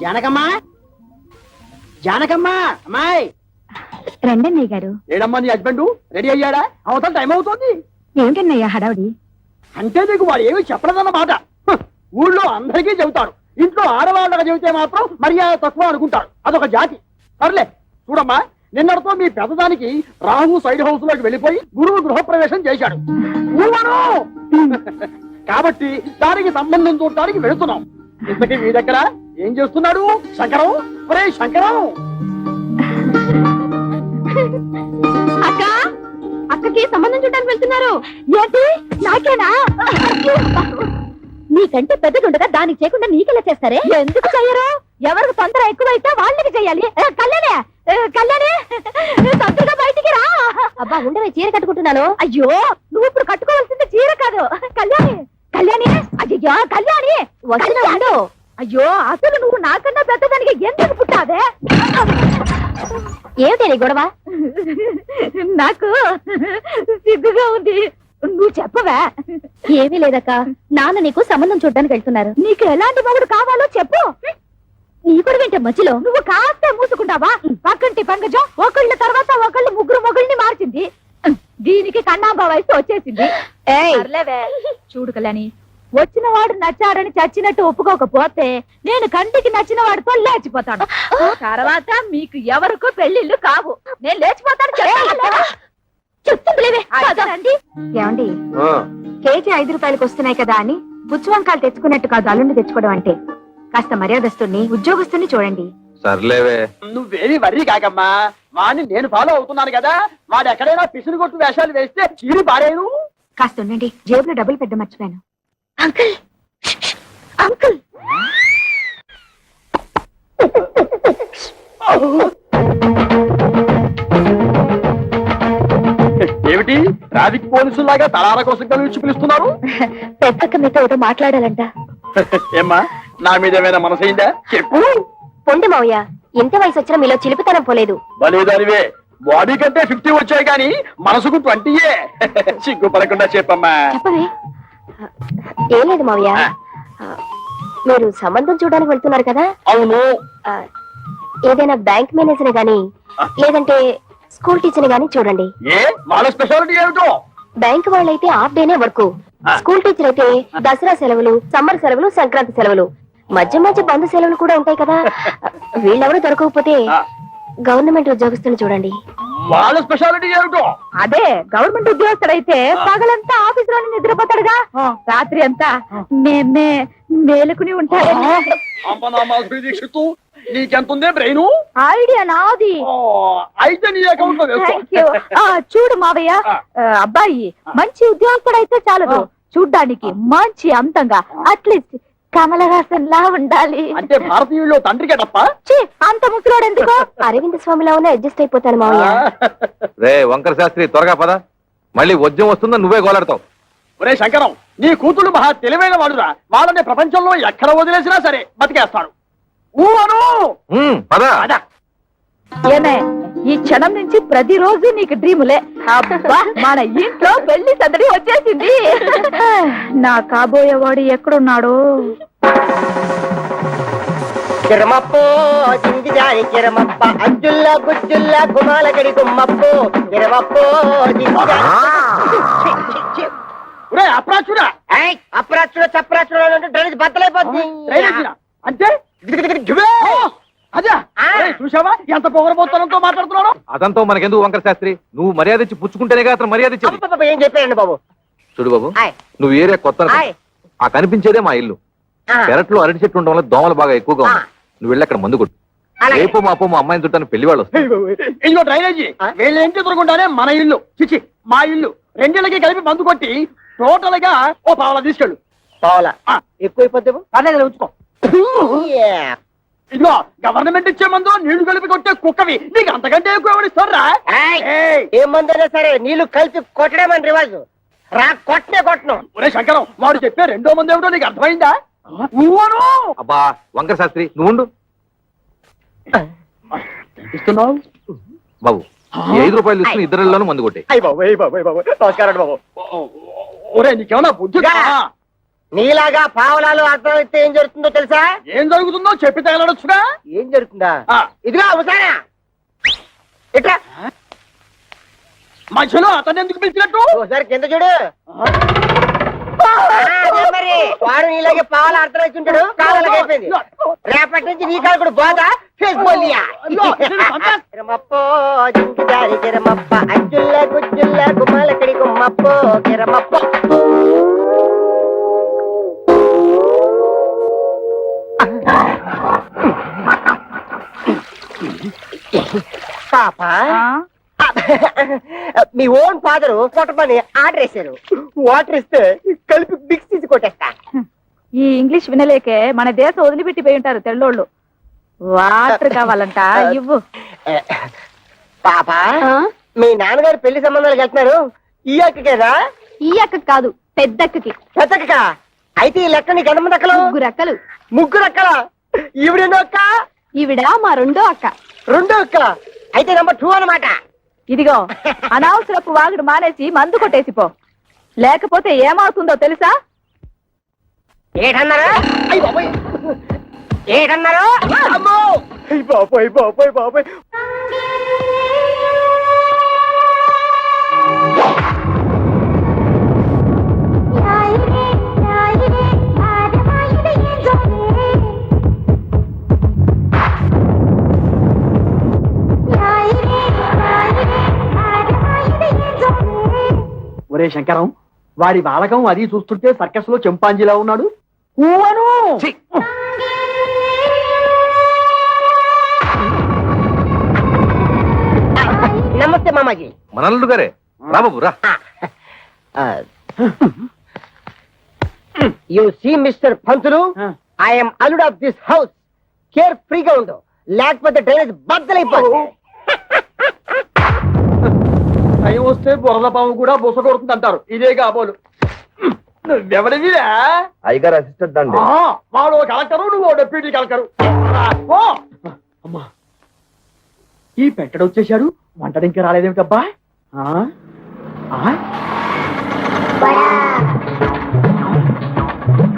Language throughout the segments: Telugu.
జానకమ్మా? జానకమ్మా అమ్మాయి. రండన్నయ్య గారు. ఏడమ్మా నీ హస్బెండ్? రెడీ అయ్యాడా? అవతల టైం అవుతుంది. ఏమిటన్నయ్య హడావుడి? అంటే నీకు వాడు ఏమీ చెప్పలేదన్నమాట హ్, ఊళ్ళో అందరికీ చెబుతాడు. ఇంట్లో ఆడవాళ్ళకి చెబితే మాత్రం మర్యాద తక్కువ అనుకుంటాడు. అదొక జాతి. సర్లే చూడమ్మా. నిన్నటితో మీ పెద్దదానికి రాహు సైడ్ హౌస్లోకి వెళ్ళిపోయి గురువు గృహప్రవేశం చేశాడు! కాబట్టి దానికి సంబంధం చూడటానికి వెళుతున్నాం. ఇంతకీ మీ దగ్గర ఏం చేస్తున్నాడు? శంకరం? ఒరే శంకరం! అక్క అక్కకి సంబంధం చూడడానికి వెళ్తున్నారు. ఏంటి? నాకేనా? నీకంటే పెద్దది ఉండగా దానికి చేయకుండా నీకెలా చేస్తారే? ఎందుకు చెయ్యరు ఎవరికి తొందర ఎక్కువైతే వాళ్ళకి చెయ్యాలి ఏ, కళ్యాణే! కళ్యాణి! తొందరగా బయటికి రా! అబ్బా ఉండవే చీర కట్టుకుంటున్నాను. అయ్యో నువ్వు ఇప్పుడు కట్టుకోవాల్సింది చీర కాదు. కళ్యాణి! కళ్యాణి! అయ్యో కళ్యాణి! వచ్చినాడు అయ్యో అసలు నువ్వు నాకన్నా పెద్దదానికి ఎందుకు పుట్టావే? ఏమిటి నీ గొడవ? నాకు సిగ్గుగా ఉంది. నువ్వు చెప్పవా? ఏమీ లేదక్క. నాన్న నీకు సంబంధం చూడడానికి వెళ్తున్నారు. నీకు ఎలాంటి మొగుడు కావాలో చెప్పు. నీ కూడా వింటే మధ్యలో? నువ్వు కాస్త మూసుకుంటావా? పక్కంటి పంకజం ఒకళ్ళ తర్వాత ఒకళ్ళు ముగ్గురు మొగుల్ని మార్చింది. దీనికి కన్నాంబ వయసు వచ్చేసింది. చూడు కళ్యాణి వచ్చిన వాడు నచ్చాడని చచ్చినట్టు ఒప్పుకోకపోతే నేను కంటికి నచ్చిన వాడితో లేచిపోతాను తర్వాత మీకు ఎవరికో పెళ్ళిళ్ళు కావు. నేను లేచిపోతాను. చెప్తుంది ఏమండి? కేజీ ఐదు రూపాయలకు వస్తున్నాయి కదా అని బుచ్చువంకాలు తెచ్చుకున్నట్టు కాదు అల్లుండి తెచ్చుకోవడం అంటే. కాస్త మర్యాదస్తుని ఉద్యోగస్తుని చూడండి. సర్లేవే. నువ్వేమి వర్రీ కాకమ్మా. వాడిని నేను ఫాలో అవుతున్నాను కదా. వాడు ఎక్కడైనా పిసిని కొట్టు వేషాలు వేస్తే చీరి పారేను కాస్త ఉండండి. జేబులో డబ్బులు పెద్ద మర్చిపోయాను. అంకుల్! అంకుల్! ఏమిటి? ట్రాఫిక్ పోలీసులాగా తలార కోసం కలిసి పిలుస్తున్నారు? పెద్దక్క మీతో ఏదో మాట్లాడాలంట. ఏమ్మా నా మీద ఏమైనా మనసైందా చెప్పు. పొండి మావయ్య ఇంత వయసు వచ్చినా మీలో చిలిపితనం పోలేదు. బలేదానివే బాడీ కంటే ఫిఫ్టీ వచ్చాయి కానీ మనసుకు ట్వంటీయే. సిగ్గుపడకుండా చెప్పమ్మా. చెప్పవే. ఏం లేదు మావయ్య. మీరు సంబంధం చూడడానికి వెళ్తున్నారు కదా? అవును. ఏదైనా బ్యాంక్ మేనేజర్ గాని లేదంటే స్కూల్ టీచర్ గాని చూడండి. బ్యాంక్ వాళ్ళైతే హాఫ్ డేనే వర్క్. స్కూల్ టీచర్ అయితే దసరా సెలవులు సమ్మర్ సెలవులు సంక్రాంతి సెలవులు. మధ్య మధ్య బంధు సెలవులు కూడా ఉంటాయి కదా. వీళ్ళెవరూ దొరకకపోతే గవర్నమెంట్ ఉద్యోగస్తుని చూడండి. వాళ్ళ స్పెషాలిటీ ఏమిటో? అదే గవర్నమెంట్ ఉద్యోగస్తుడైతే పగలంతా ఆఫీస్లోనే నిద్రపోతాడుగా రాత్రి అంతా మేమే మేలుకుని ఉంటాడు నీకెంతుందే బ్రెయిన్? ఐడియా నాది. అయితే నీ అకౌంట్లో చూడు మావయ్య అబ్బాయి మంచి ఉద్యోగస్తుడైతే చాలదు. చూడ్డానికి మంచి అందంగా అట్లీస్ట్ కమల హాసన్ లా ఉండాలి. అంటే భారతీయుల్లో తండ్రికే తప్ప? ఛీ, అంత ముసలోడు ఎందుకు? అరవింద్ స్వామిలా ఉన్న అడ్జస్ట్ అయిపోతాను మావయ్య. రే వంకర శాస్త్రి త్వరగా పద. మళ్ళీ వద్యం వస్తుందా నువ్వే గోలాడతావు. ఒరే శంకరం నీ కూతురు మహా తెలివైన వాడురా. వాళ్ళని ప్రపంచంలో ఎక్కడ వదిలేసినా సరే బతికేస్తాడు. ఊహను ఉమ్, పద. అదా ఏమే ఈ క్షణం నుంచి ప్రతిరోజు నీకు డ్రీములే అబ్బా మన ఇంట్లో పెళ్ళి సందడి వచ్చేసింది. నా కాబోయేవాడు ఎక్కడున్నాడు? కిరమప్పో చింది జారి కిరమప్ప అజ్జుల్లా గుజ్జుల్లా గుమాలగడి గుమ్మప్పో కిరమప్పో చింది జారి ఒరే అప్రాచుడా ఏయ్, అప్రాచుడు చప్రాచుడు అంటే డ్రైనేజ్ బద్దలైపోతుంది? అంటే! అదా చూశావా? ఎంత పొగరబోత్తనంతో మాట్లాడుతున్నాడు? అదంతా మనకెందుకు వంకర శాస్త్రి? నువ్వు మర్యాద ఇచ్చి పుచ్చుకుంటేనే అతను మర్యాద ఇచ్చేది? అబ్బబ్బబ్బ, ఏం చెప్పారండి బాబు? చూడు బాబు. నువ్వు ఏరియా కొత్త. ఆ కనిపించేదే మా ఇల్లు. పెరట్లో అరటి చెట్టు ఉండడం వల్ల దోమలు బాగా ఎక్కువగా ఉన్నాయి. నువ్వు వెళ్ళి అక్కడ మందు కొట్టు. రేపు మా అమ్మాయిని చుట్టాను పెళ్ళి వాళ్ళు వస్తారు. ఇదిగో డ్రైనేజీ? వీళ్ళ ఎదురుకుండానే మన ఇల్లు? చిచి మా ఇల్లు. రెండిళ్ళకి కలిపి మందు కొట్టి టోటల్గా ఓ పావలా తీసుకెళ్ళు. పావులా? ఆ. ఎక్కువైపోతే పర్లేదు ఉంచుకో. ఇదిగో గవర్నమెంట్ ఇచ్చే మందు నీళ్ళు కలిపి కొట్టే కుక్కవి. నీకు అంతకంటే ఎక్కువ ఎవరిస్తారా ఏయ్, ఏ మందైనా సరే నీళ్ళు కలిపి కొట్టడం అని రివాజు. రా కొట్టనే కొట్టను ఒరే శంకరం వాడు చెప్పే రెండో మంది ఏమిటో నీకు అర్థమైందా? ఊవను అబ్బా వంకర శాస్త్రి నువ్వు ఇస్తున్నావు? బాబు ఐదు రూపాయలు తీసుకుని ఇద్దరిలోనూ మందు కొట్టే. అయ్యి బాబు అయ్యి బాబు అయ్యి బాబు నమస్కారం బాబు. ఒరే నీకేమన్నా బుద్ధి. నీలాగా పావలాలు అర్థం అయితే ఏం జరుగుతుందో తెలుసా? ఏం జరుగుతుందో చెప్పి తగలడొచ్చుగా? ఏం జరుగుతుందా? ఇదిగా అవసానా ఇట్లా మధ్యలో అతను ఎందుకు పిలిచినట్టు? ఓసారి కింద చూడు. మరి. వాడు నీలాగే పావులు అర్థం వచ్చింటాడు కాలాలకు అయిపోయింది రేపటి నుంచి నీ కాలు కూడా బాధ ఫేస్ బోలియా. అయ్యో, నేను సంతా- కిరమప్పో జింకిదారి కిరమప్ప అజ్జుల్ల గుజ్జుల్ల గుమ్మలకడి గుమ్మప్పో కిరమప్పో. పాప? మీ ఓన్ ఫాదర్ కొట్టమని ఆర్డర్ వేశారు. వాటర్ ఇస్తే కలిపి మిక్స్ తీసి కొట్టేస్తా. ఈ ఇంగ్లీష్ వినలేకే మన దేశం వదిలిపెట్టి పోయి ఉంటారు తెల్లోళ్ళు. వాటర్ కావాలంట ఇవ్వు. పాప మీ నాన్నగారు పెళ్ళి సంబంధాలకు వెళ్తున్నారు. ఈ అక్కకేనా? ఈ అక్క కాదు పెద్దక్కకి. పెద్దక్క అయితే ఈ లెక్క నీకు ఎంతమంది అక్కలు? ముగ్గురు అక్కలు. ముగ్గురు అక్కల? ఈవిడెన్నో అక్క? ఈవిడ మా రెండో అక్క. రెండో అక్క. అయితే నెంబర్ టూ అన్నమాట. ఇదిగో అనవసరపు వాగుడు మానేసి మందు కొట్టేసి పో. లేకపోతే ఏమవుతుందో తెలుసా? ఏటన్నారా? ఏటన్నారు? అమ్మో! బాబోయ్ బాబోయ్ బాబోయ్. ఒరే శంకరం వాడి బాలకం అది చూస్తుంటే సర్కస్లో చెంపాంజీలా ఉన్నాడు. ఊవను ఛీ! నమస్తే మామాజీ. మనల్లుడు గారే రా బాబు రా. You see mister Pantulu I'm అల్లుడ్ of this house. Care ఫ్రీగా ఉండు. లేకపోతే డ్రైనేజ్ బద్దలైపోతుంది టైం వస్తే బురద పాము కూడా బుస కొడుతుంది అంటారు ఇదే కాబోలు నువ్వెవడివిరా అయ్యగారు అసిస్టెంట్ అండి ఆ, వాడు కలెక్టరు నువ్వు డెప్యూటీ కలెక్టరు. అమ్మా ఈ పెట్టడు వచ్చేశాడు వంటడు ఇంకా రాలేదేమిటబ్బా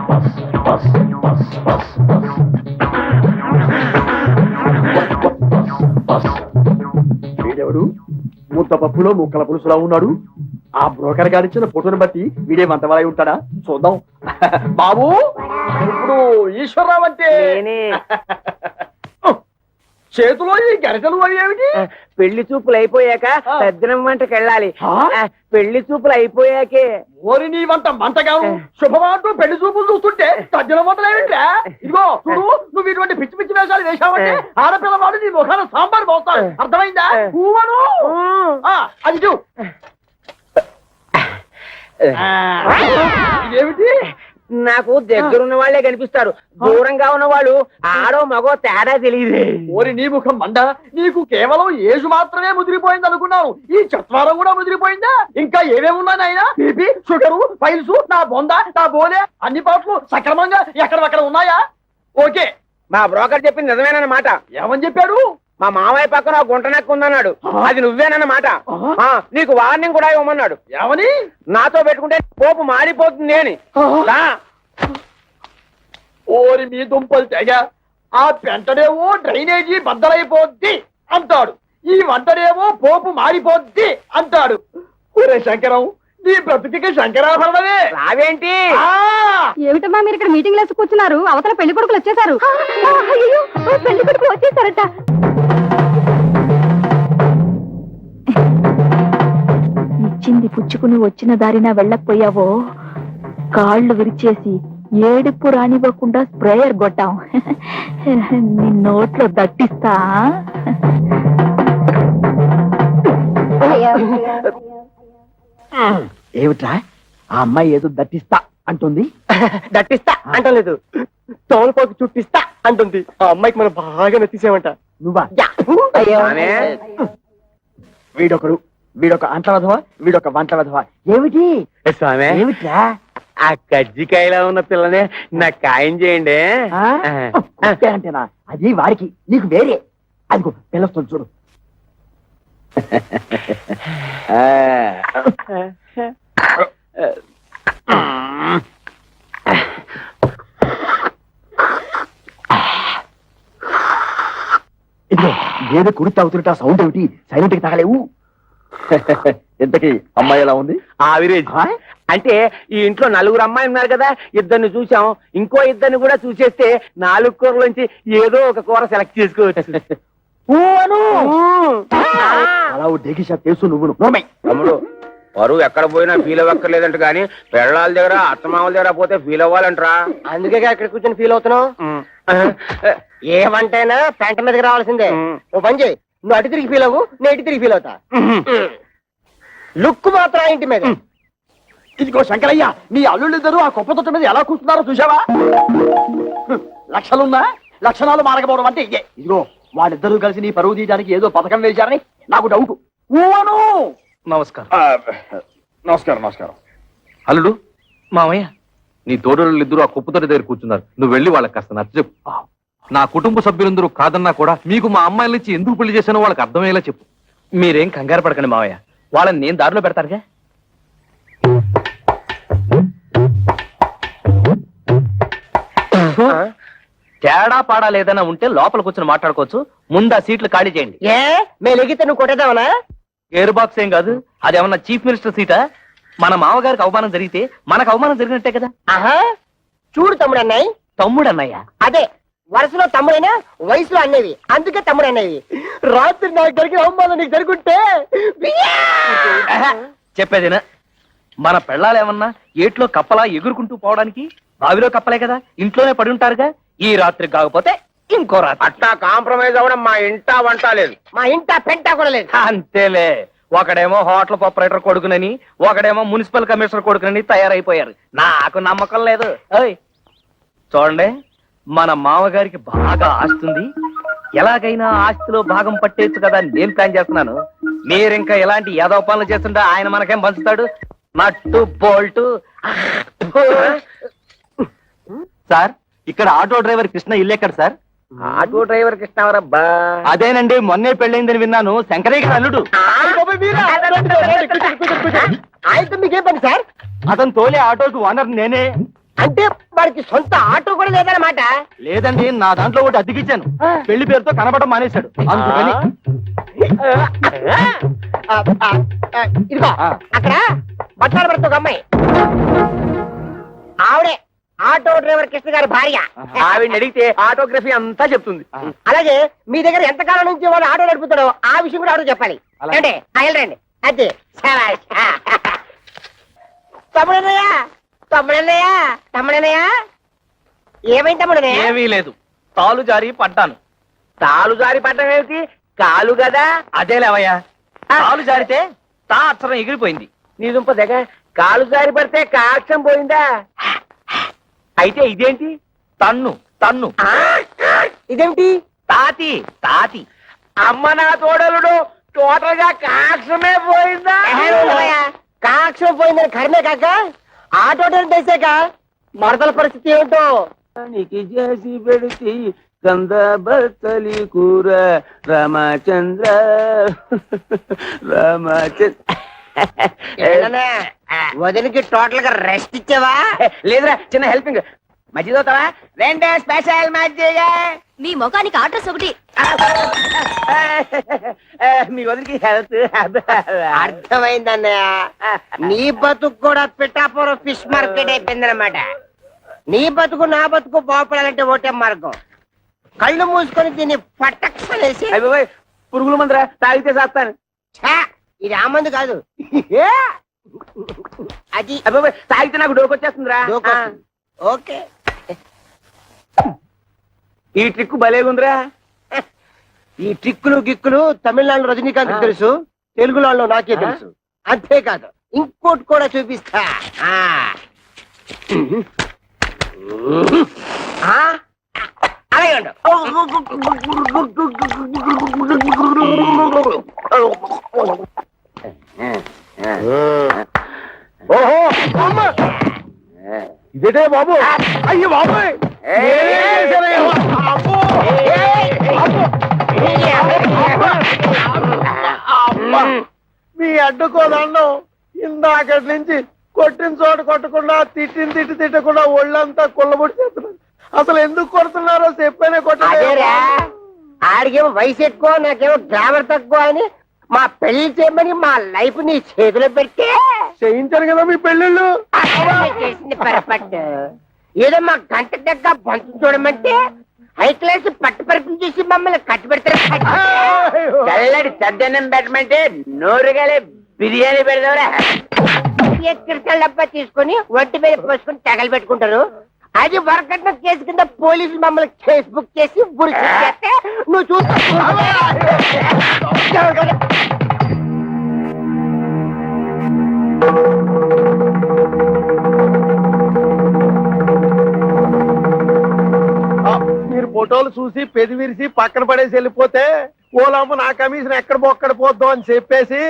బస్, బస్, బస్. బస్. వీడెవడు? ముద్ద పప్పులో ముక్కల పులుసులా ఉన్నాడు. ఆ బ్రోకర్ గారిచ్చిన ఫోటోని బట్టి వీడే మంతవలై ఉంటాడా? చూద్దాం. బాబు ఇప్పుడు ఈశ్వరరావు అంటే? చేతిలో ఈ గరిటలు అవి ఏమిటి? పెళ్ళి చూపులు అయిపోయాక. పెద్దనం వంటకి వెళ్ళాలి. పెళ్ళి చూపులు అయిపోయాకే. ఓరి నీ వంట మంటగాను శుభమాంటూ పెళ్ళి చూపులు చూస్తుంటే తజ్జల వంటలు ఏమిట్రా? ఇదిగో చూడు నువ్వు ఇటువంటి పిచ్చి పిచ్చి వేషాలు వేశావంటే ఆడపిల్లవాడు నీ ముఖాన సాంబార్ పోస్తాడు అర్థమైందా? ఊవను ఆ, అది చూ. ఇదేమిటి? నాకు దగ్గరున్న వాళ్ళే కనిపిస్తారు. దూరంగా ఉన్న వాళ్ళు ఆడో మగో తేడా తెలియదు. ఓరి నీ ముఖం మండ. నీకు కేవలం ఏజు మాత్రమే ముదిరిపోయింది అనుకున్నావు. ఈ చత్వారం కూడా ముదిరిపోయిందా? ఇంకా ఏమేమి ఉన్నాయి నాయనా? బీపీ షుగరు ఫైల్స్ నా బొంద నా బోలే అన్ని పాటలు సక్రమంగా ఎక్కడక్కడ ఉన్నాయా? ఓకే. మా బ్రోకర్ చెప్పింది నిజమేనన్నమాట. ఏమని చెప్పాడు? మా మామయ్య పక్కన ఒక గుంట నక్క ఉందన్నాడు. అది నువ్వేనన్నమాట. ఆ, నీకు వార్నింగ్ కూడా ఇవ్వమన్నాడు. ఏమని నాతో పెట్టుకుంటే పోపు మారిపోతుంది అని. ఓరి మీ దుంపలు తెగ. ఆ పెంటడేమో డ్రైనేజీ బద్దలైపోద్ది అంటాడు. ఈ వంటడేమో పోపు మారిపోద్ది అంటాడు. ఒరే శంకరం నీ బ్రతుకికి శంకరాభరణమే. రావేంటి? ఆ! ఏమిటమ్మా మీరు ఇక్కడ మీటింగ్ లేసి కూర్చున్నారు? అవతల పెళ్ళి కొడుకులు వచ్చేసారు అయ్యో పెళ్ళి కొడుకులు వచ్చేసారట ఇచ్చింది పుచ్చుకుని వచ్చిన దారిన వెళ్ళకపోయావో? కాళ్ళు విరిచేసి ఏడుపు రానివ్వకుండా స్ప్రేయర్ కొట్టాం. నీ నోట్లో దట్టిస్తా. ఏమిట్రా? ఆ అమ్మాయి ఏదో దట్టిస్తా అంటుంది. దట్టిస్తా అంటలేదు. తోలుపోకి చుట్టిస్తా అంటుంది. ఆ అమ్మాయికి మనం బాగా నచ్చేసామంట. నువ్వా? ఆమె? వీడొకడు. వీడొక అంట్ల వీడొక వంటల ఏమిటి? స్వామి ఏమిట్రా? ఆ కజ్జికాయలా ఉన్న పిల్లనే నా కాయం చేయండి. ఆ? అంటేనా? అది వారికి నీకు వేరే. అది పిల్లస్తుంది చూడు. ఇదిగో గేదె కుడి తాగుతుంటే ఆ సౌండ్ ఏమిటి? సైలెంట్కి తగలేవు. ఇంతకి అమ్మాయి ఎలా ఉంది? ఆవిరేజ్ అంటే ఈ ఇంట్లో నలుగురు అమ్మాయి ఉన్నారు కదా ఇద్దరిని చూసాం ఇంకో ఇద్దరిని కూడా చూసేస్తే నాలుగు కూరలోంచి ఏదో ఒక కూర సెలెక్ట్ చేసుకోవచ్చు. అలా తెలుసు నువ్వు తమ్ముడు వారు ఎక్కడ పోయినా ఫీల్ అవ్వక్కర్లేదంట కానీ పెళ్ళాల దగ్గర అత్తమామల దగ్గర పోతే ఫీల్ అవ్వాలంటరా. అందుకే ఇక్కడ కూర్చొని ఫీల్ అవుతున్నావు. ఏమంటైనా పెంట మీదకి రావాల్సిందే. ఓ పని చేయి. నువ్వు అటు తిరిగి ఫీల్ అవ్వు నేను ఇటు తిరిగి ఫీల్ అవుతా. లుక్ మాత్రం ఆ ఇంటి మీద. ఇదిగో శంకరయ్య నీ అల్లుళ్ళిద్దరూ ఆ కుప్ప తొట్ట మీద ఎలా కూర్చున్నారో చూసావా లక్షలున్నా లక్షణాలు మారకపోవడం అంటే ఇదే. ఇదిగో వాళ్ళిద్దరూ కలిసి నీ పరువు తీయడానికి ఏదో పథకం వేశారని నాకు డౌట్ ఊవను నమస్కారం. నమస్కారం నమస్కారం. అల్లుడు మామయ్య నీ తోడలు ఇద్దరు ఆ కుప్పతోటి దగ్గర కూర్చున్నారు. నువ్వు వెళ్ళి వాళ్ళకి కాస్త నచ్చ చెప్పు నా కుటుంబ సభ్యులందరూ కాదన్నా కూడా మీకు మా అమ్మాయిల నుంచి ఎందుకు పెళ్ళి చేశానో వాళ్ళకి అర్థమయ్యేలా చెప్పు. మీరేం కంగారు పడకండి మావయ్య. వాళ్ళని నేను దారిలో పెడతానుగా? తేడా పాడా లేదన్నా ఉంటే లోపల కూర్చొని మాట్లాడుకోవచ్చు. ముందు ఆ సీట్లు ఖాళీ చేయండి. ఏ? మేము ఎగితే నువ్వు కొట్టేద్దామనా? ఎయిర్ బాక్స్ ఏం కాదు. అదేమన్నా చీఫ్ మినిస్టర్ సీటా? మన మామగారికి అవమానం జరిగితే మనకు అవమానం జరిగినట్టే కదా. ఆహా. చూడు తమ్ముడు అన్నాయి తమ్ముడు అన్నయ్య? అదే. వరుసలో తమ్ముడైనా వయసులో అన్నవి అందుకే తమ్ముడు అన్నవి రాత్రి నాకు జరిగిన అవమానం నీకు జరుగుంటే? చెప్పేదేనా? మన పెళ్ళాలేమన్నా ఏట్లో కప్పలా ఎగురుకుంటూ పోవడానికి బావిలో కప్పలే కదా? ఇంట్లోనే పడి ఉంటారుగా? ఈ రాత్రి కాకపోతే ఇంకో రాత్రి. అట్టా కాంప్రమైజ్ అవ్వడం మా ఇంటా వంట లేదు. మా ఇంట పెంట కూడా లేదు. అంతేలే. ఒకడేమో హోటల్ ఆపరేటర్ కొడుకునని ఒకడేమో మున్సిపల్ కమిషనర్ కొడుకునని తయారైపోయారు. నాకు నమ్మకం లేదు. ఓయ్ చూడండి. మన మామగారికి బాగా ఆస్తుంది ఎలాగైనా ఆస్తిలో భాగం పట్టేచ్చు కదా అని నేను ప్లాన్ చేస్తున్నాను మీరింకా ఎలాంటి ఏదో పనులు చేస్తుంటే ఆయన మనకేం పంచుతాడు నట్టు బోల్టు సార్ ఇక్కడ ఆటో డ్రైవర్ కృష్ణ ఇల్లు ఎక్కడ సార్ ఆటో డ్రైవర్ కృష్ణవరబ్బా అదేనండి మొన్నే పెళ్ళైందని విన్నాను శంకరయ్య గారి అల్లుడు ఆయనతో మీకేం పని సార్ అతను తోలే ఆటోకి ఓనర్ నేనే అంటే వారికి సొంత ఆటో కూడా లేదన్నమాట. లేదండి నా దాంట్లో ఒకటి అద్దెకిచ్చాను. పెళ్ళి పేరుతో కనబడడం మానేశాడు. అందుకని ఇదిగో. అక్కడ బట్టాలు పడుతూ ఒక అమ్మాయి. ఆవిడే ఆటో డ్రైవర్ కృష్ణ గారి భార్య. ఆవిడ అడిగితే ఆటోగ్రఫీ అంతా చెప్తుంది. అలాగే మీ దగ్గర ఎంత కాలం నుంచి వాడు ఆటో నడుపుతాడో ఆ విషయం కూడా ఆవిడ చెప్పాలి. అంటే వెళ్ళండి అదే. తమ్ముడన్నయ్య తమ్ముడన్నయ్య తమ్ముడన్నయ్య? ఏమైంది తమ్ముడన్నయ్య ఏమీ లేదు. తాలు జారి పడ్డాను. తాలు జారి పడ్డం ఏమిటి? కాలు కదా? అదే లేవయ్యా. తాలు జారితే తా అక్షరం ఎగిరిపోయింది. నీ దుంప దగ్గర కాలు జారి పడితే కాక్షం పోయిందా? అయితే ఇదేంటి? తన్ను తన్ను. ఆ? ఇదేమిటి? తాతి తాతి. అమ్మ నా తోడలుడు టోటల్గా కాక్షమే పోయిందా? కాక్షం పోయిందని కర్మే కాక? ఆటో డ్రైవర్ తెలిసాక మరదల పరిస్థితి ఏమిటో? చేసి పెడితే కంద బత్తలి కూర రామచంద్ర. రామచంద్ర. వదినకి టోటల్గా రెస్ట్ ఇచ్చావా? లేదురా చిన్న హెల్పింగ్. మధ్య చదువుతావా రెండే స్పెషల్ మజ్జిగ మీ ముఖానికి ఆర్డర్స్ ఒకటి. మీ వదిలికి హెల్త్ అర్థమైందన్నయ్య. నీ బతుకు కూడా పిఠాపురం ఫిష్ మార్కెట్ అయిపోయిందన్నమాట. నీ బతుకు నా బతుకు బాగుపడాలంటే ఒకటే మార్గం. కళ్ళు మూసుకొని దీన్ని పట్టక్షనేసి పురుగుల మందరా తాగితే చేస్తాను ఛా, ఇది ఆ మందు కాదు. ఏ? అది తాగితే నాకు డోకొచ్చేస్తుందిరా. ఓకే. ఈ ట్రిక్ భలేగుందిరా ఈ టిక్కులు గిక్కులు తమిళనాడు రజనీకాంత్ తెలుసు తెలుగులో నాకే తెలుసు. అంతేకాదు ఇంకోటి కూడా చూపిస్తా? అలాగే. ఓహో! ఇదేటే బాబు? అయ్యి బాబు మీ అడ్డుకోదండం ఇందాకటి నుంచి కొట్టిన చోట కొట్టకుండా తిట్టిన తిట్టి తిట్టకుండా ఒళ్ళంతా కుళ్ళబొడి చేస్తున్నారు. అసలు ఎందుకు కొడుతున్నారో చెప్పనే ఆ ఆడికేమో వయసు ఎక్కువ నాకేమో గ్లామర్ తక్కువ అని మా పెళ్ళి చేయమని మా లైఫ్ నీ చేతిలో పెడితే చేయించారు కదా మీ పెళ్ళిళ్ళు. చేసింది పొరపాటు. ఏదో మా గంట దగ్గర బంతు చూడమంటే హై క్లాస్ పట్టు పరుపులు చేసి మమ్మల్ని కట్టి పెడతారు. చల్లడి సద్దన్నం పెట్టమంటే నోరుగలే బిర్యానీ పెడదావరా డబ్బా తీసుకొని ఒంటి మీద పోసుకొని తగలు పెట్టుకుంటారు. అది వరకట్న కేసు కింద పోలీసులు మమ్మల్ని కేసు బుక్ చేసి చేస్తే నువ్వు చూస్తా ఫోటోలు చూసి పెది విరిసి పక్కన పడేసి వెళ్ళిపోతే ఓలమ్మ నా కమిషన్ ఎక్కడ బొక్కడ పోద్దాం అని చెప్పేసి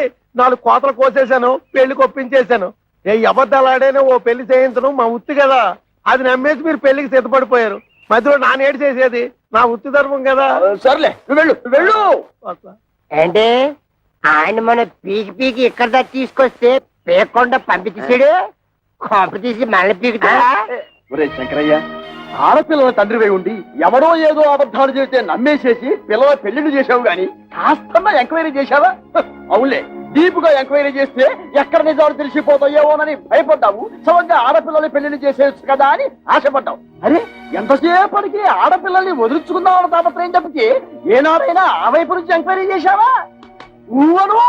నాలుగు కోతలు కోసేశాను పెళ్ళి కొప్పించేశాను. ఏ అబద్ధాలు ఆడేనే ఓ పెళ్ళి చేయించడం మా ఉత్తి కదా. అది నమ్మేసి మీరు పెళ్ళికి సిద్ధపడిపోయారు. మధ్యలో నానేడు చేసేది నా ఉత్తి ధర్మం కదా. సర్లే వెళ్ళు వెళ్ళు. అంటే ఆయన మన పీకి పీకి ఇక్కడ దాకా తీసుకొస్తే పేకుండా పంపించేసాడు కొంప తీసి మళ్ళీ ఒరే శంకరయ్య ఆడపిల్లల తండ్రివై ఉండి ఎవరో ఏదో అబద్ధాలు చెబితే నమ్మేసేసి పిల్లల పెళ్ళిళ్ళు చేశావు గాని కాస్తన్నా ఎంక్వైరీ చేశావా? అవులే అవునులే డీప్గా ఎంక్వైరీ చేస్తే ఎక్కడ నిజాలు తెలిసిపోతాయేమోనని భయపడ్డావు. సమంగా ఆడపిల్లల్ని పెళ్ళిని చేసేయచ్చు కదా అని ఆశపడ్డావు. అరే ఎంతసేపటికి ఆడపిల్లల్ని వదులుచుకుందామని తాపత్రయం తప్పితే ఏనాడైనా ఆ వైపు నుంచి ఎంక్వైరీ చేశావా? నువ్వను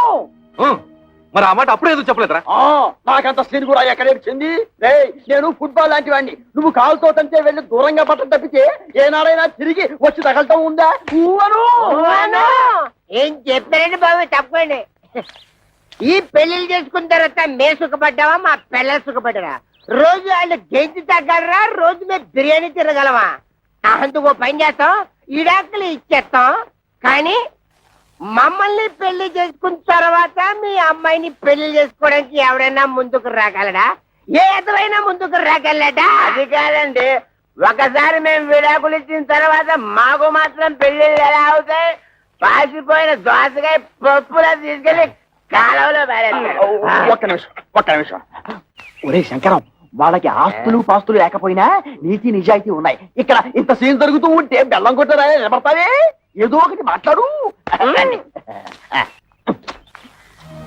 మరి ఆ మాట అప్పుడే ఎందుకు చెప్పలేదురా? ఆ నాకంత సీన్ కూడా ఎక్కడే రేయ్ నేను ఫుట్బాల్ లాంటి వాడిని నువ్వు కాలుతో తంటే వెళ్ళి దూరంగా పట్టం తప్పితే ఏనాడైనా తిరిగి వచ్చి తగలటం ఉందా. ఏం చెప్పారండి బాబు తప్పండి. ఈ పెళ్ళిళ్ళు చేసుకున్న తర్వాత మే సుఖపడ్డావా మా పిల్లలు సుఖపడ్డారా? రోజు వాళ్ళు గెంజి తగ్గలరా రోజు మేము బిర్యానీ తినగలమా? అందుకు పని చేస్తాం ఇడాకులు ఇచ్చేస్తాం. కానీ మమ్మల్ని పెళ్ళి చేసుకున్న తర్వాత మీ అమ్మాయిని పెళ్ళి చేసుకోవడానికి ఎవరైనా ముందుకు రాగలడా? ఏ ఎదురైనా ముందుకు రాగలడా? అది కాదండి. ఒకసారి మేము విడాకులు ఇచ్చిన తర్వాత మాకు మాత్రం పెళ్ళిళ్ళు ఎలా అవుతాయి? పాసిపోయిన దోసకాయ పప్పులా తీసుకెళ్ళి కాలువలో పారేస్తారు. ఒక్క నిమిషం ఒక్క నిమిషం. ఒరే శంకరం వాళ్ళకి ఆస్తులు పాస్తులు లేకపోయినా నీతి నిజాయితీ ఉన్నాయి. ఇక్కడ ఇంత సీన్ జరుగుతూ ఉంటే బెల్లం కొట్టరా నిలబడతావే? ఏదో ఒకటి మాట్లాడు.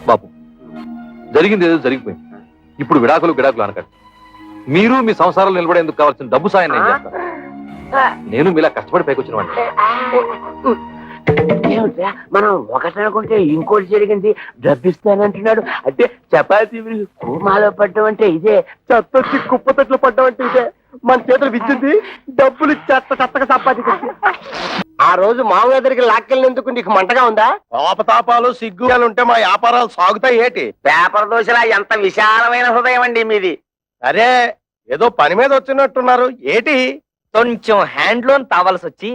బాబు జరిగింది ఏదో జరిగిపోయింది. ఇప్పుడు విడాకులు విడాకులు అనకండి. మీరు మీ సంసారాలు నిలబడేందుకు కావాల్సిన డబ్బు సాయం నేను చేస్తాను నేను మీలా కష్టపడి పైకి వచ్చిన వాడిని. ఏమిట్రా? మనం ఒకటి అనుకుంటే ఇంకోటి జరిగింది. డబ్బిస్తానంటున్నాడు. అంటే చపాతీ కూమాలో పడ్డం అంటే ఇదే. చెత్తొచ్చి కుప్ప తట్లు పడ్డామంటే ఇదే. మన చేతులు విచ్చింది డబ్బులు చెత్త చెత్తగా సంపాదించింది ఆ రోజు మామూలు దగ్గరికి లాక్కెళ్ళినందుకు నీకు మంటగా ఉందా? పాపతాపాలు సిగ్గులు ఉంటే మా వ్యాపారాలు సాగుతాయి ఏటి? పేపర్ దోశలా ఎంత విశాలమైన హృదయం అండి మీది. అరే ఏదో పని మీద వచ్చినట్టున్నారు. ఏటి? కొంచెం హ్యాండ్ లోన్ తావాల్సి వచ్చి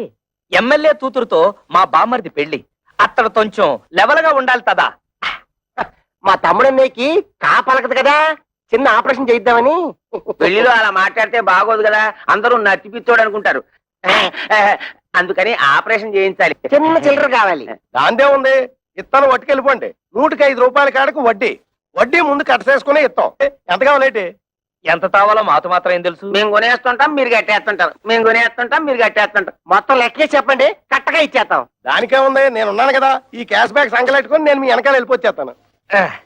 ఎమ్మెల్యే కూతురుతో మా బామ్మర్ది పెళ్ళి అత్తడు కొంచెం లెవెల్గా ఉండాలి తదా. మా తమ్ముడన్నయ్యకి కాపలకదు కదా. చిన్న ఆపరేషన్ చేయిద్దామని. పెళ్ళిలో అలా మాట్లాడితే బాగోదు కదా. అందరూ నచ్చిపిత్తోడు అనుకుంటారు. అందుకని ఆపరేషన్ చేయించాలి. చిన్న చిల్లర కావాలి. దాందే ఉంది. ఇత్తనం వట్టుకెళ్ళిపోండి. నూటికి ఐదు రూపాయల కాడకు వడ్డీ. వడ్డీ ముందు కట్టసేసుకుని ఇస్తాం ఎంత కావాలేటి ఎంత తావాలో మాతో మాత్రం ఏం తెలుసు? మేము కొనేస్తుంటాం మీరు కట్టేస్తుంటారు. మేము కొనేస్తుంటాం మీరు కట్టేస్తుంటాం మొత్తం లెక్కే చెప్పండి కట్టగా ఇచ్చేస్తాం. దానికేముంది? నేను ఉన్నాను కదా. ఈ క్యాష్ బ్యాక్ సంకలెట్టుకుని నేను మీ వెనకాల వెళ్ళిపోచ్చేస్తాను.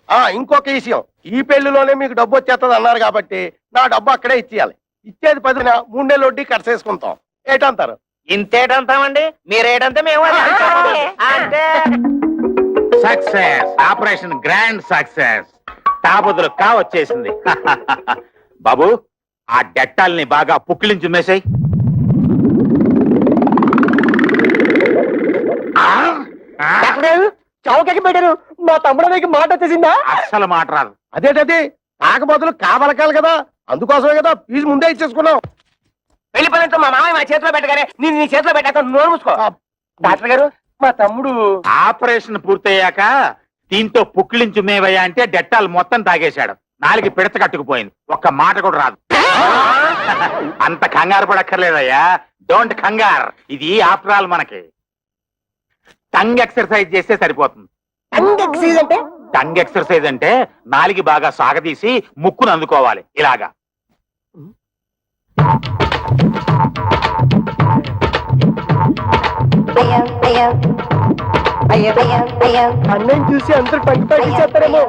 ఆ. ఇంకొక విషయం. ఈ పెళ్ళిలోనే మీకు డబ్బు వచ్చేస్తుంది అన్నారు కాబట్టి నా డబ్బు అక్కడే ఇచ్చేయాలి. ఇచ్చేది పదిన మూడు నెలలు వడ్డీ కట్టసేసుకుంటాం ఏటంటారు ఇంతేటంతామండి? మీరేటంతా మేము అదే అంటాము. అంటే సక్సెస్. Operation grand success. తాబుదులు కా వచ్చేసింది బాబు ఆ డెట్టాల్ని బాగా పుక్కిలించి మేసాయి. చౌకకి పెట్టారు. మా తమ్ముడు నీకు మాట వచ్చేసిందా? అస్సలు మాట రాదు. అదేటది? కాకపోతే కావలకాలి కదా. అందుకోసమే కదా ఫీజు ముందే ఇచ్చేసుకున్నాం. పెళ్ళి పనులతో మా మామయ్య మా చేతిలో పెట్టగానే నేను నీ చేతిలో పెట్టాక నోరు మూసుకో. డాక్టర్ గారు మా తమ్ముడు. ఆపరేషన్ పూర్తయ్యాక దీంతో పుక్కిలించు మేవయ్యా అంటే డెట్టాల్ మొత్తం తాగేశాడు. నాలుగు పిడత కట్టుకుపోయింది. ఒక్క మాట కూడా రాదు. అంత కంగారు పడక్కర్లేదయ్యా. డోంట్ కంగార్. ఇది ఆఫ్టర్ ఆల్ మనకి. టంగ్ ఎక్సర్సైజ్ చేస్తే సరిపోతుంది. ఎక్సైజ్ అంటే? టంగ్ ఎక్సర్సైజ్ అంటే నాలిగి బాగా సాగదీసి ముక్కును అందుకోవాలి. ఇలాగా. అన్నయ్య చూసి అందరు పంచి పంచి చేస్తారేమో.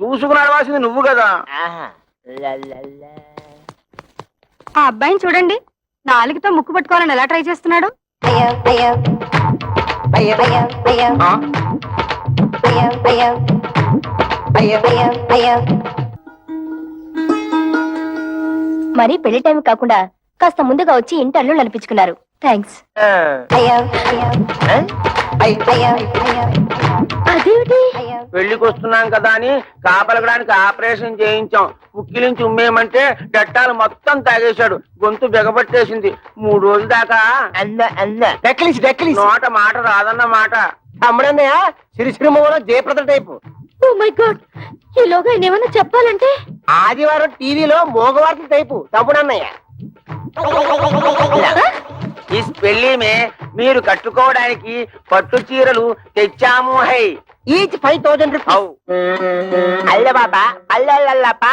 చూసుకుని అడవాల్సింది నువ్వు కదా. ఆ అబ్బాయిని చూడండి. నాలుగుతో ముక్కు పట్టుకోవాలని ఎలా ట్రై చేస్తున్నాడు? మరి పెళ్ళి టైం కాకుండా కాస్త ముందుగా వచ్చి ఇంటి అల్లు నడిపించుకున్నారు థ్యాంక్స్ అదేమిటి? పెళ్ళికి వస్తున్నాం కదా అని కాపలగడానికి ఆపరేషన్ చేయించాం. ఉక్కిలించి ఉమ్మేయమంటే డట్టాలు మొత్తం తాగేశాడు. గొంతు బిగబట్టేసింది. మూడు రోజుల దాకా అన్న అన్న. డెక్కలిసి డెక్కలిసి నోట మాట రాదన్న మాట. తమ్ముడన్నయ్య సిరిసిరిమలో Jayaprada type. Oh my god ఈలోగా ఆయన ఏమైనా చెప్పాలంటే? ఆదివారం టీవీలో మోగవార్తల టైపు. తమ్ముడన్నయ్య ఈ పెళ్ళి మే మీరు కట్టుకోవడానికి పట్టు చీరలు తెచ్చాము హై. ఈచ్ ఫైవ్ థౌజండ్ రూపీస్ అల్ల బాబా అల్లల్లప్ప.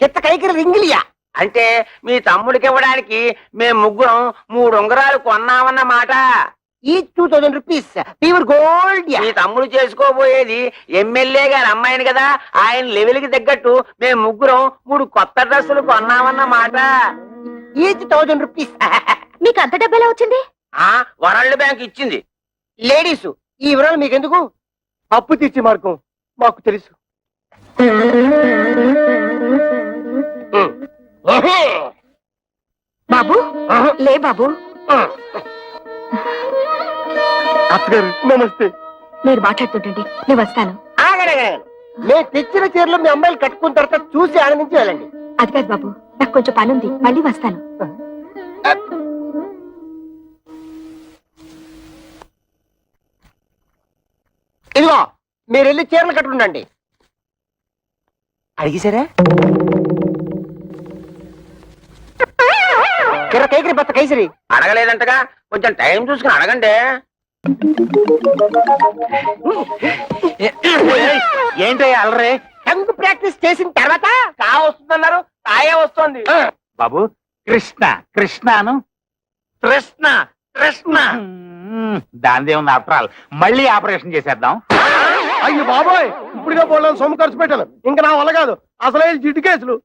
కిత్త కైకి రింగిలియా? అంటే మీ తమ్ముడికి ఇవ్వడానికి మేము ముగ్గురం మూడు ఉంగరాలు కొన్నామన్న each two thousand rupees pure gold మీ తమ్ముడు చేసుకోబోయేది ఎమ్మెల్యే గారి అమ్మాయిని కదా? ఆయన లెవెల్కి తగ్గట్టు మేము ముగ్గురం మూడు కొత్త డ్రెస్సులు కొన్నామన్న మాట. ఈచ్ థౌజండ్ రూపీస్ మీకు అంత డబ్బు ఎలా వచ్చింది? ఆ వరల్డ్ బ్యాంక్ ఇచ్చింది. లేడీస్ ఈ వివరాలు మీకెందుకు? అప్పు తీర్చి మార్గం మాకు తెలుసు. బాబు? లే బాబు. అత్తగారు నమస్తే. మీరు మాట్లాడుతుంటండి నేను వస్తాను. ఆగడగడ నేను తెచ్చిన చీరలు మీ అమ్మాయిలు కట్టుకున్న తర్వాత చూసి ఆనందించి వెళ్ళండి. అది కాదు బాబు నాకు కొంచెం పని ఉంది మళ్ళీ వస్తాను. ఇదిగో మీరు వెళ్ళి చీరలు కట్టుకుండండి. అడిగిసారా కిర కైకిరి బత్త కైసరి. అడగలేదంటగా కొంచెం టైం చూసుకుని అడగండి. ఏంటయ్యా అలరే టంగు ప్రాక్టీస్ చేసిన తర్వాత కా వస్తుందన్నారు? కాయే వస్తుంది. బాబు కృష్ణ కృష్ణను. కృష్ణ కృష్ణ. దానిదే ఉంది ఆఫ్టర్ ఆల్. మళ్ళీ ఆపరేషన్ చేసేద్దాం. అయ్యి బాబోయ్ ఇప్పుడుగా పోలేదు సొమ్ము ఖర్చు పెట్టాను. ఇంకా నా వల్ల కాదు. అసలే జిడ్డు కేసులు.